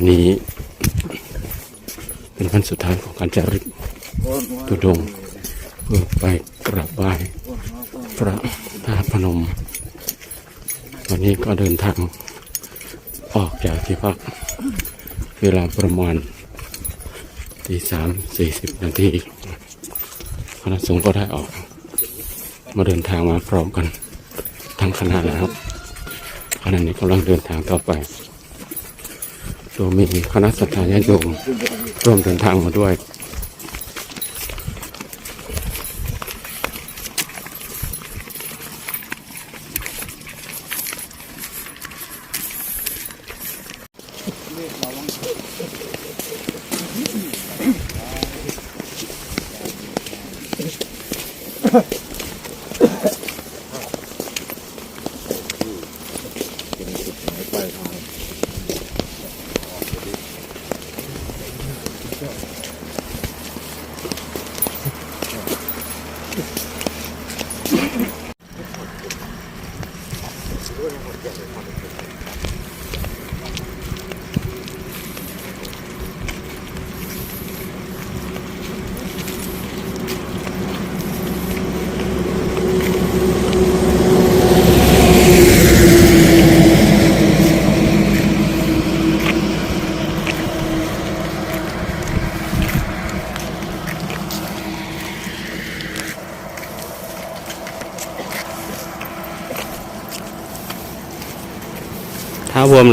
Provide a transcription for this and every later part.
วันนี้เป็นวันสุดท้ายของการจาริกตุดงเพื่อไปกราบไหว้พระธาตุพนม วันนี้ก็เดินทางออกจากที่พัก เวลาประมาณตีสามสี่สิบนาทีคณะสงฆ์ก็ได้ออก มาเดินทางมาพร้อมกันทั้งคณะแล้วขณะนี้กำลังเดินทางต่อไป โดยมีคณะสัตยาญาติโยมร่วมเดินทางมาด้วย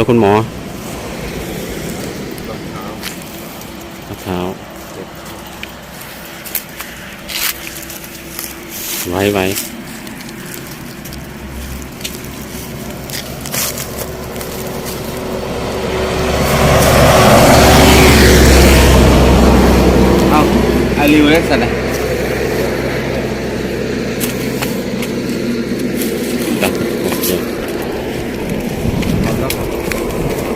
แล้วคุณหมอเท้าไว้ไว้ เอาไอริวเล็กสันนะ ตัดโอเค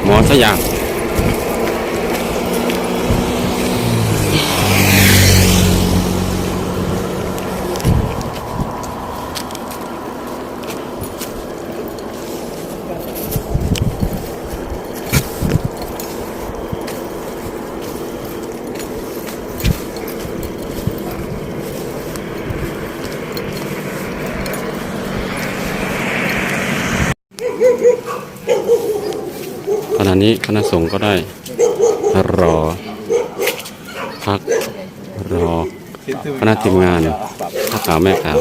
หม อสยาม นี้คณะสงฆ์ก็ได้รอ พักรอคณะทีมงานพระขาวแม่ขาว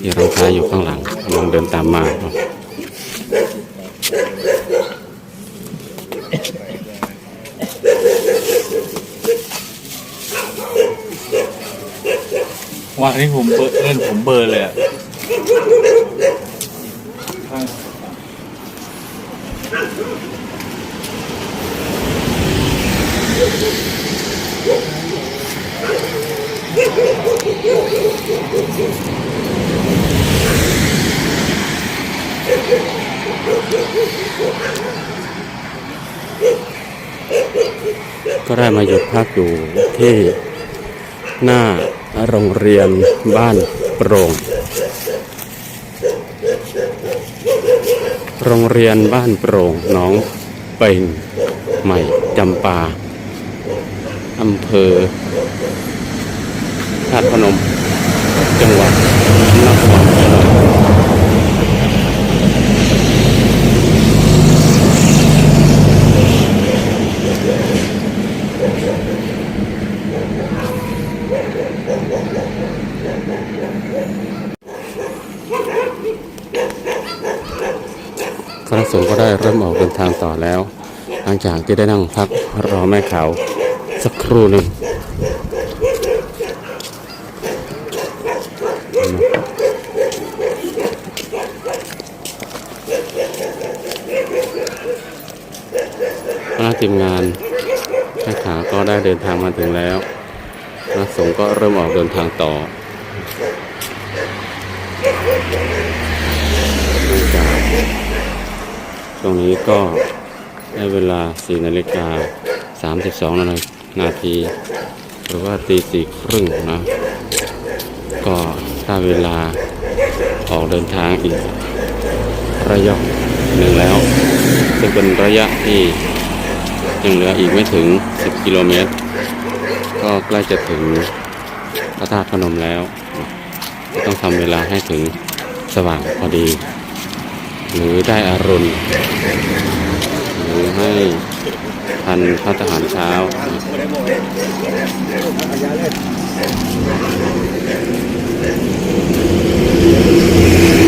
ที่รังท้าอยู่ข้างหลังกำลังเดินตามมาวันนี้ผมเบอร์เล่นผมเบอร์เลยอะ ก็ได้มาหยุดพักอยู่ที่หน้าโรงเรียนบ้านโปร่ง โรงเรียนบ้านโปร่งหนองเป่งใหม่จำปาอำเภอธาตุพนมจังหวัดนครพนมคณะ สงฆ์ก็ได้เริ่มออกเดินทางต่อแล้ว หลังจากที่ได้นั่งพักรอแม่ขาวสักครู่หนึ่งคณะทีมงานแม่ขาก็ได้เดินทางมาถึงแล้วคณะสงฆ์ก็เริ่มออกเดินทางต่อเนื่องจาก ช่วงนี้ก็ได้เวลา 4 นาฬิกา 32นาทีนาที หรือว่าตีสี่ครึ่งนะ ก็ถ้าเวลาออกเดินทางอีก ระยะหนึ่งแล้ว ซึ่งเป็นระยะที่ยังเหลืออีกไม่ถึง 10 กิโลเมตร ก็ใกล้จะถึงพระธาตุพนมแล้ว ต้องทำเวลาให้ถึงสว่างพอดี หรือได้อารุณ หรือให้ทันพระทหารเช้ายั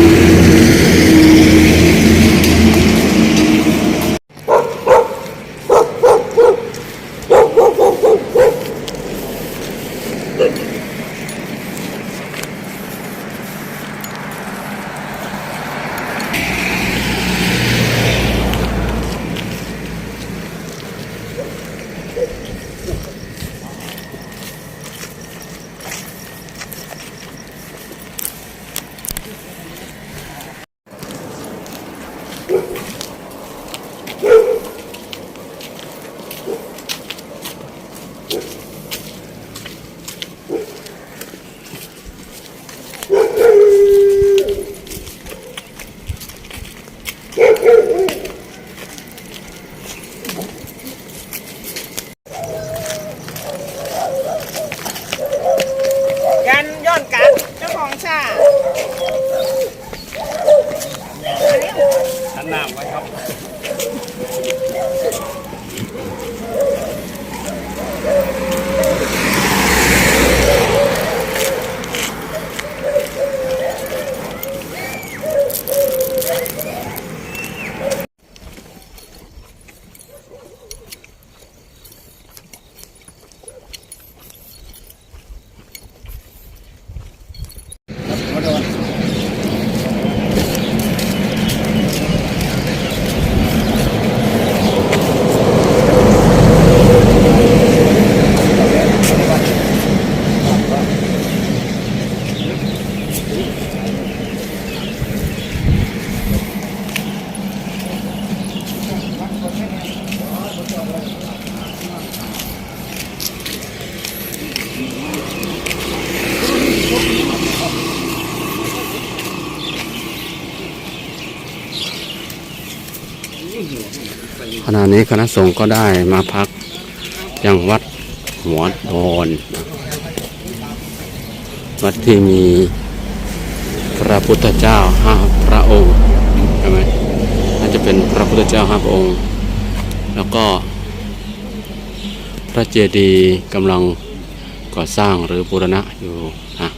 ขณะนี้คณะสงฆ์ก็ได้มาพักยังวัดหัวโดนวัดที่มีพระพุทธเจ้าห้าพระองค์ใช่ไหมน่าจะเป็นพระพุทธเจ้าห้าพระองค์ แล้วก็พระเจดีย์กำลังก่อสร้างหรือบูรณะอยู่นะ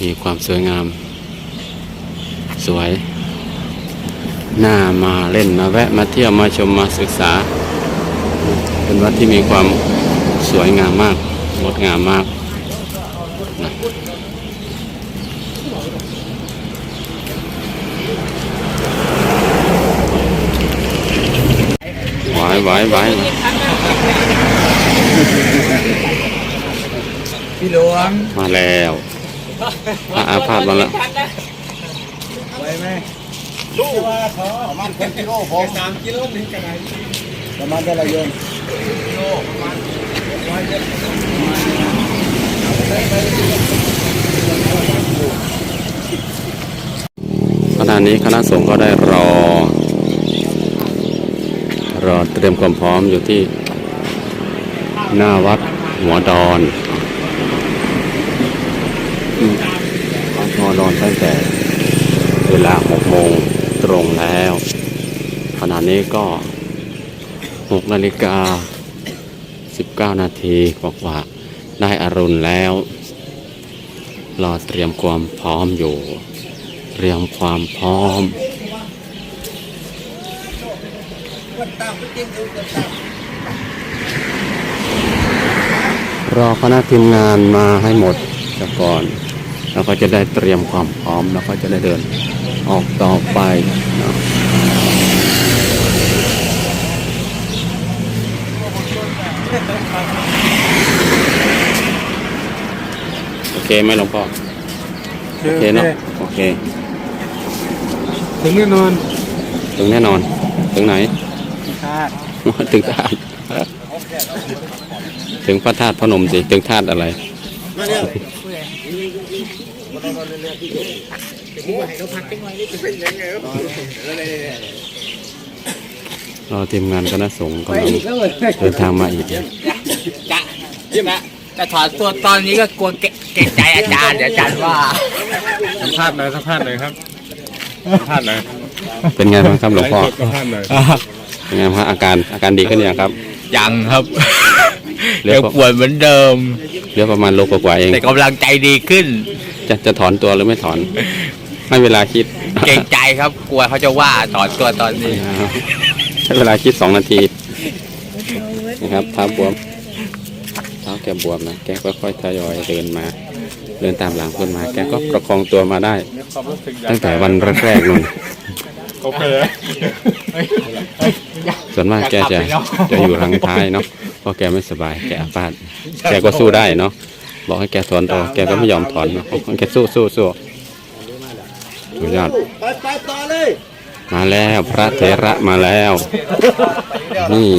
มีความสวยงามสวย น่ามาเล่นมาแวะมาเที่ยวมาชมมาศึกษา เป็นวัดที่มีความสวยงามมากงดงามมากนะไหวไหวไหวพี่หลวงมาแล้วอาพาธมาแล้วไว้ไหม ลูกประมาณเป็นกิโลผมสามกิโลหนึ่งกันไหนประมาณได้ละโยนขณะนี้คณะสงฆ์ก็ได้รอ รอเตรียมความพร้อมอยู่ที่หน้าวัดหัวดอนหัวดอนตั้งแต่เวลาหกโมง รงแล้ว ขณะนี้ก็หกนาฬิกาสิบเก้านาทีกว่าๆได้อรุณแล้ว รอเตรียมความพร้อมอยู่ เตรียมความพร้อม รอคณะทีมงานมาให้หมดก่อน แล้วก็จะได้เตรียมความพร้อมแล้วก็จะได้เดิน ออกต่อไปนะโอเคไหมหลวงพ่อ โอเคเนาะโอเค ถึงแน่นอน ถึงแน่นอน ถึงไหนคาดถึงธาตุถึงพระธาตุพนมสิ ถึงธาตุอะไร เรอทีมงานคณะสงฆ์กำลังเดินทางมาอีกจะจะจะถอนตัวตอนนี้ก็กลัวเกเกรงใจอาจารย์เดี๋ยวอาจารย์ว่าสัมภาษณ์หน่อยสัมภาษณ์หน่อยครับสัมภาษณ์หน่อยเป็นไงบ้างครับหลวงพ่อไฟ์สดสัมภาษณ์หน่อยเป็นไงครับอาการอาการดีขึ้นยังครับ ยังครับเหลือ ยังปวดเหมือนเดิมเหลือประมาณโลกว่าๆเอง แต่กำลังใจดีขึ้น จะจะถอนตัวหรือไม่ถอน ให้เวลาคิด เกรงใจครับ กลัวเขาจะว่าถอนตัวตอนนี้ให้เวลาคิดสองนาทีนะครับเท้าบวมเท้าแกบวมนะแกก็ค่อยทยอยเดินมา เดินตามหลังเพื่อนมา แกก็ประคองตัวมาได้ความรู้สึกอยากตั้งแต่วันแรกๆนู่นโอเคส่วนมากแกจะจะอยู่ทางท้ายเนาะเพ ราะแกไม่สบายแกอาพาธแกก็สู้ได้เนาะบอกให้แกถอนตัวแกก็ไม่ยอมถอนเนาะแกสู้สู้สู้สุดยอดไปไปต่อเลยมาแล้วพระเถระมาแล้ว นี่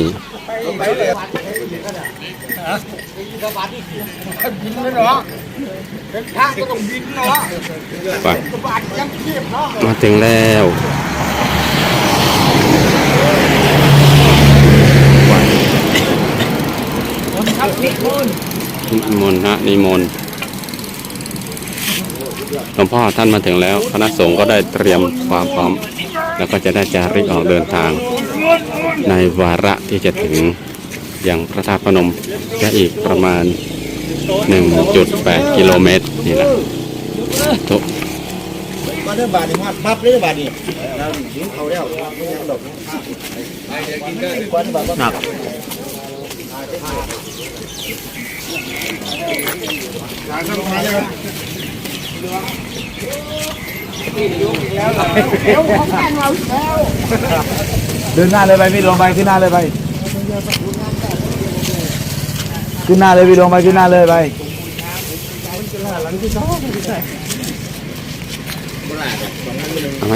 บินเนาะเป็นพระก็ต้องบินเนาะไปบาดยังเทียบเนาะมาถึงแล้วนิมนต์นะนิมนต์หลวงพ่อท่านมาถึงแล้ว คณะสงฆ์ก็ได้เตรียมความพร้อม แล้วก็จะได้จาริกออกเดินทาง ในวาระที่จะถึงอย่างพระธาตุพนมจะอีกประมาณ 1.8 กิโลเมตรนี่แหละทุกมาเด้อบาทนี่ฮอดปั๊บเลยเด้อบาทนี่เราหิวเขาแล้วไม่ยังดอกหนัก เดินหน้าเลยไปพี่ลงไปขึ้นหน้าเลยไปขึ้นหน้าเลยพี่ลงไปขึ้นหน้าเลยไปเอาไหม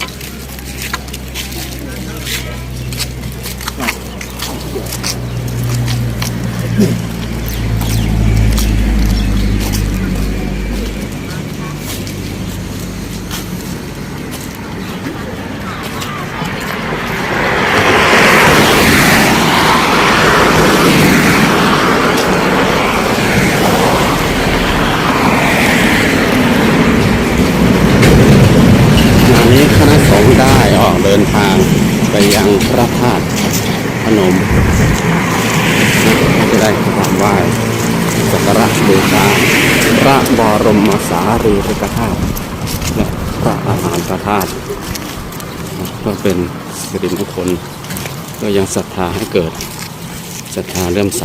งานนี้คณะสงฆ์ได้ออกเดินทางไปยังพระธาตุพนมจะได้กราบไหว้สักการะบูชาพระบรมสารีริกธาตุและพระอาหารพระธาตุเพื่อเป็นสิริมงคลก็ยังศรัทธาให้เกิดศรัทธาเริ่มใส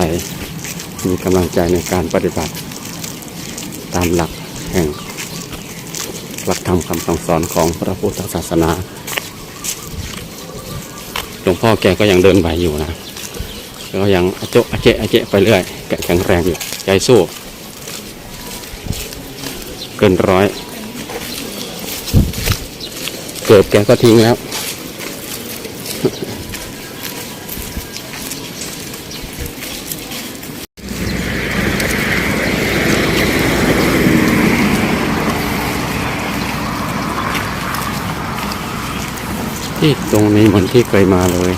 มีกำลังใจในการปฏิบัติ ตามหลักแห่งหลักธรรมคำสั่งสอนของพระพุทธศาสนา หลวงพ่อแกก็ยังเดินไหวอยู่นะก็ยังอเจะอเจะอเจะไปเรื่อยแกแข็งแรงอยู่ใจสู้เกินร้อย เกิดแกก็ทิ้งแล้ว ที่ตรงนี้เหมือนที่เคยมาเลย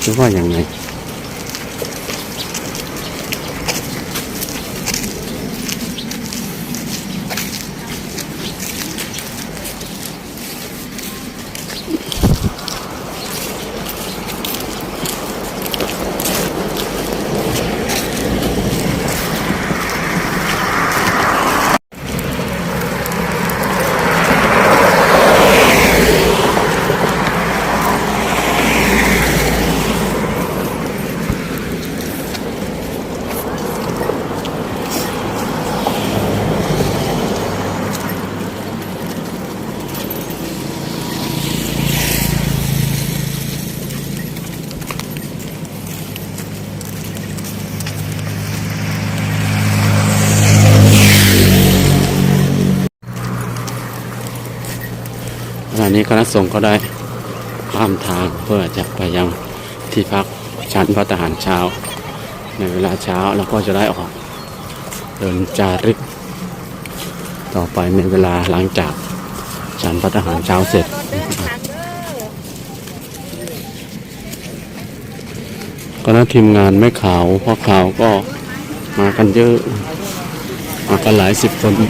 หรือว่าอย่างไง ณะสงฆ์ก็ได้ข้ามทางเพื่อจะไปยังที่พักชั้นพระทหารเช้า ในเวลาเช้าแล้วก็จะได้ออกเดินจาริก ต่อไปในเวลาหลังจากฉันพระทหารเช้าเสร็จรถเดินทางเด้อคณะทีมงานไม่ขาวเพราะขาวก็มากันเยอะ มากันหลายสิบคนนู่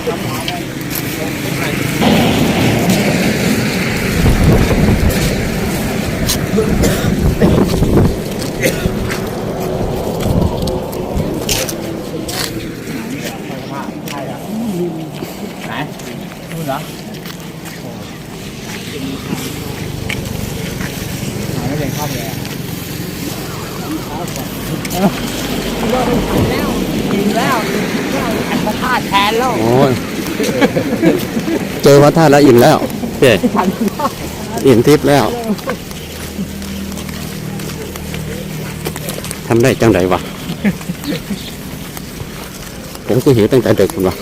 นเหรอหาไม่เป็นข้าวเลยกินแล้วอันพระธาตุแทนแล้ว โอ้ย เจอพระธาตุแล้วอิ่มแล้วเจ๊อิ่มทิพย์แล้วทำได้จังไดวะผมก็หิวตั้งแต่เด็กคุณวะ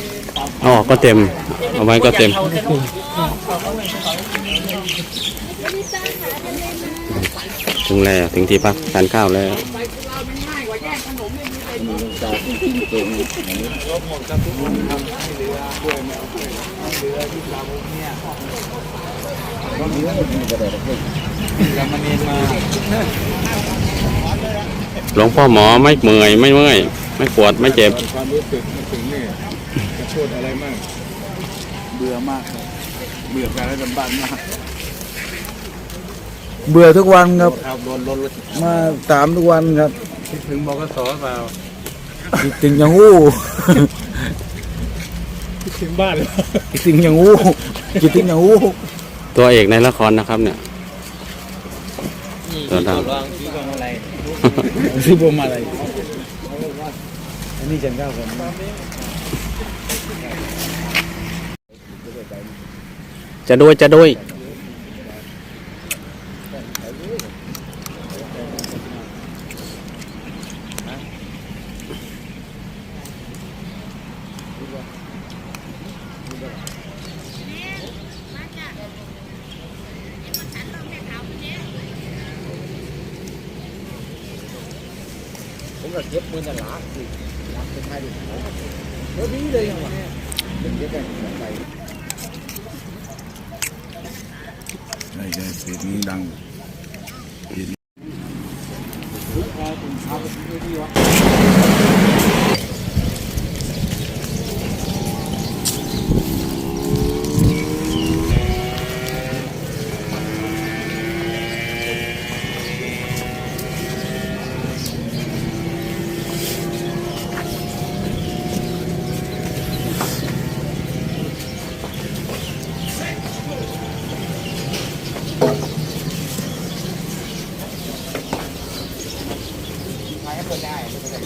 เอาออกก็เต็ม เอาไว้ก็เต็มถึงแล้วถึงที่พักทานข้าวแล้ว หลวงพ่อหมอไม่เมื่อยไม่เมื่อยไม่ปวดไม่เจ็บความรู้สึกมันถึงนี่จะโทษอะไรมากเบื่อมากครับเบื่อการลำบากมากเบื่อทุกวันครับครับโดนรถรถมาตามทุกวันครับคิดถึงบกสเปล่าคิดถึงอย่างอู้ คิดถึงบ้านเลยคิดถึงอย่างอู้คิดถึงอย่างอู้ ตัวเอกในละครนะครับ เนี่ยตัวดังลองซื้อของอะไรซื้อพวงมาลัยอันนี้จันเก้าคนจะด้วยจะด้วย ผมก็เก็บมือกันหลาสิรับเป็นไทยดิเฮ้ยนี่เลยยังวะเป็นเก็บ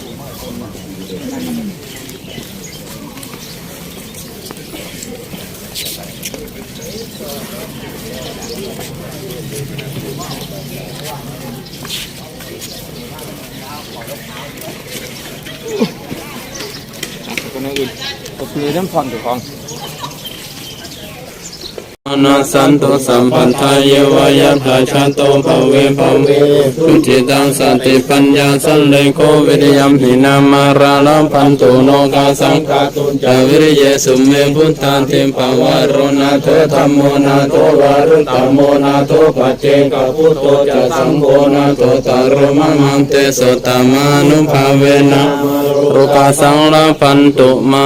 กันไปใช่ใช่เสียงดังค นาสันตุสัมพันธายเยวายัตาชันโตภเวภเวสุจิตังสติปัญญาสันเลโกวิริยมหินามาราลัมพันตุโนกาสังฆาตุจาวิริเยสุเมพุทธานเทมภาวารุณาโทธรรมโมนาโทวารุตตมโมนาโทปัจเจกพุทโธจะสังโฆนาโทตารุมะมังเตสตมานุภาเวนะรุกาสังลาพันตุมา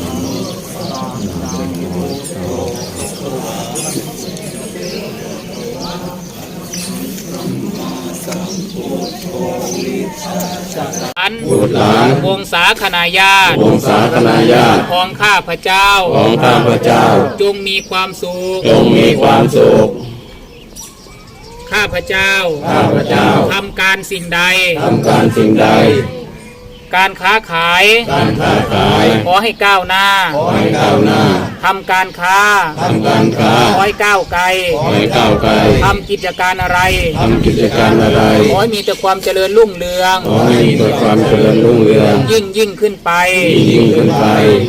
อนบุตรหลานวงศาคณาญาติวงศาคณาญาติของข้าพเจ้า ของข้าพเจ้า จงมีความสุข จงมีความสุข ข้าพเจ้า ข้าพเจ้าทำการสิ่งใด ทำการสิ่งใด การค้าขาย การค้าขาย ขอให้ก้าวหน้า ขอให้ก้าวหน้าทำการค้าทำการค้า ขอให้ก้าวไกล ขอให้ก้าวไกลทำกิจการอะไรทำกิจการอะไร ขอให้มีแต่ความเจริญรุ่งเรือง ขอให้มีแต่ความเจริญรุ่งเรือง ยิ่งยิ่งขึ้นไป ยิ่งขึ้นไป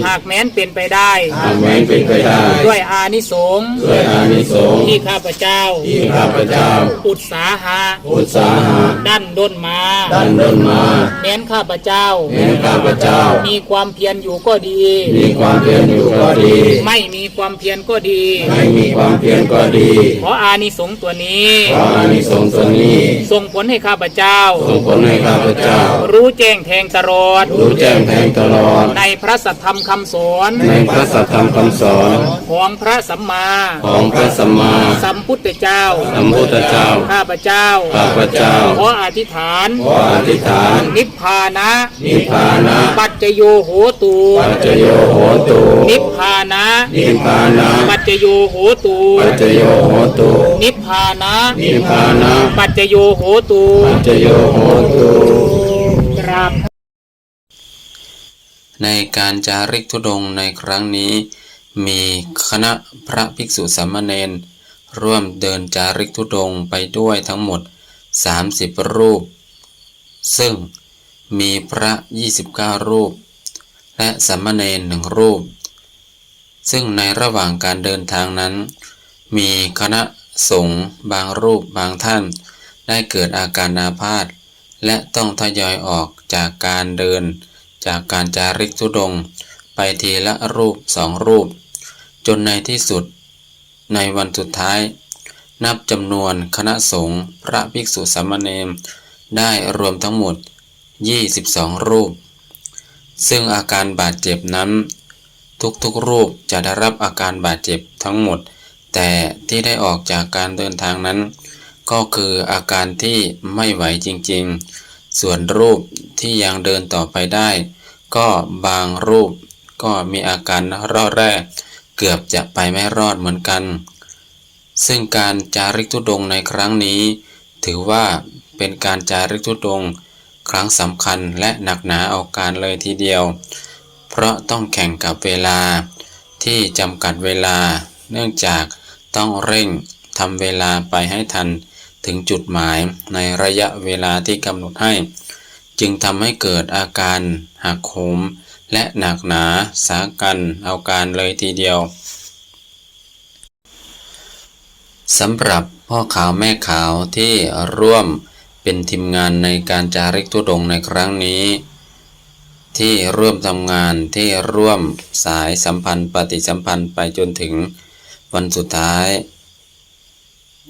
หากแม้นเป็นไปได้ หากแม้นเป็นไปได้ ด้วยอานิสงส์ ด้วยอานิสงส์ ที่ข้าพเจ้า ที่ข้าพเจ้า อุตสาหะ อุตสาหะ ดันด้นมา ดันด้นมาแม้นข้าพเจ้าแม้ข้าพเจ้า มีความเพียรอยู่ก็ดี มีความเพียรอยู่ก็ดี ไม่มีความเพียรก็ดี ไม่มีความเพียรก็ดี ขออานิสงส์ตัวนี้ขออานิสงส์ตัวนี้ ส่งผลให้ข้าพเจ้า ส่งผลให้ข้าพเจ้า รู้แจ้งแทงตลอด รู้แจ้งแทงตลอด ในพระสัทธรรมคำสอน ในพระสัทธรรมคำสอน ของพระสัมมา ของพระสัมมาสัมพุทธเจ้า สัมพุทธเจ้า ข้าพเจ้า ข้าพเจ้า ขออธิษฐาน ขออธิษฐาน นิพพานะนิพพานะ ปัจจโยโหตูปัจจโยโหตุนิพพานะนิพพานะ ปัจจโยโหตูปัจจโยโหตุนิพพานะนิพพานะปัจจโยโหตูปัจจโยโหตุกราบในการจาริกธุดงค์ในครั้งนี้ มีคณะพระภิกษุสามเณรร่วมเดินจาริกธุดงค์ไปด้วยทั้งหมด 30 รูป ซึ่ง มีพระ 29 รูป และสามเณรหนึ่งรูป ซึ่งในระหว่างการเดินทางนั้น มีคณะสงฆ์บางรูปบางท่าน ได้เกิดอาการอาพาธและต้องทยอยออกจากการเดิน จากการจาริกธุดง ไปทีละรูปสองรูป จนในที่สุด ในวันสุดท้าย นับจำนวนคณะสงฆ์พระภิกษุสามเณรได้รวมทั้งหมด 22 รูป ซึ่งอาการบาดเจ็บนั้น ทุกๆรูปจะได้รับอาการบาดเจ็บทั้งหมด แต่ที่ได้ออกจากการเดินทางนั้น ก็คืออาการที่ไม่ไหวจริงๆ ส่วนรูปที่ยังเดินต่อไปได้ ก็บางรูปก็มีอาการรอดแรกเกือบจะไปไม่รอดเหมือนกัน ซึ่งการจาริกธุดงในครั้งนี้ ถือว่าเป็นการจาริกธุดง ครั้งสำคัญและหนักหนาเอาการเลยทีเดียว เพราะต้องแข่งกับเวลาที่จำกัดเวลา เนื่องจากต้องเร่งทำเวลาไปให้ทันถึงจุดหมายในระยะเวลาที่กำหนดให้ จึงทำให้เกิดอาการหักโหมและหนักหนาสากันเอาการเลยทีเดียวสำหรับพ่อขาวแม่ขาวที่ร่วม เป็นทีมงานในการจาริกทุดงในครั้งนี้ ที่ร่วมทำงานที่ร่วมสายสัมพันธ์ปฏิสัมพันธ์ไปจนถึงวันสุดท้าย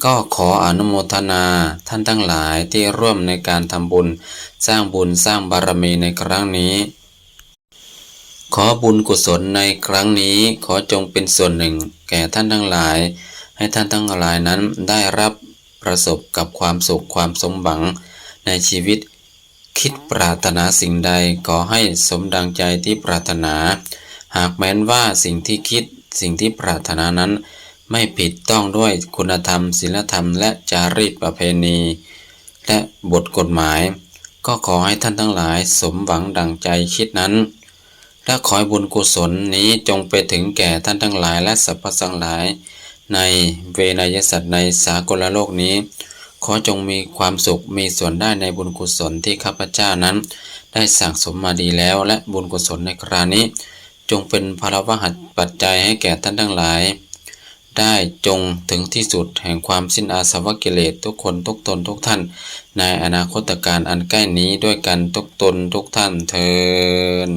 ก็ขออนุโมทนาท่านทั้งหลายที่ร่วมในการทำบุญสร้างบุญสร้างบารมีในครั้งนี้ ขอบุญกุศลในครั้งนี้ขอจงเป็นส่วนหนึ่ง แก่ท่านทั้งหลาย ให้ท่านทั้งหลายนั้นได้รับ ประสบกับความสุขความสมหวังในชีวิต คิดปรารถนาสิ่งใดขอให้สมดังใจที่ปรารถนา หากแม้นว่าสิ่งที่คิดสิ่งที่ปรารถนานั้น ไม่ผิดต้องด้วยคุณธรรมศีลธรรม และจารีตประเพณี และบทกฎหมาย ก็ขอให้ท่านทั้งหลายสมหวังดังใจคิดนั้นและขอให้บุญกุศลนี้จงไปถึงแก่ท่านทั้งหลายและสรรพสังหลาย ในเวนยสัตว์ในสากลโลกนี้ ขอจงมีความสุขมีส่วนได้ในบุญกุศลที่ข้าพเจ้านั้น ได้สั่งสมมาดีแล้วและบุญกุศลในครานี้ จงเป็นพลวหัตปัจจัยให้แก่ท่านทั้งหลาย ได้จงถึงที่สุดแห่งความสิ้นอาสวะกิเลสทุกคนทุกตนทุกท่าน ในอนาคตการอันใกล้นี้ด้วยกันทุกตนทุกท่านเทิน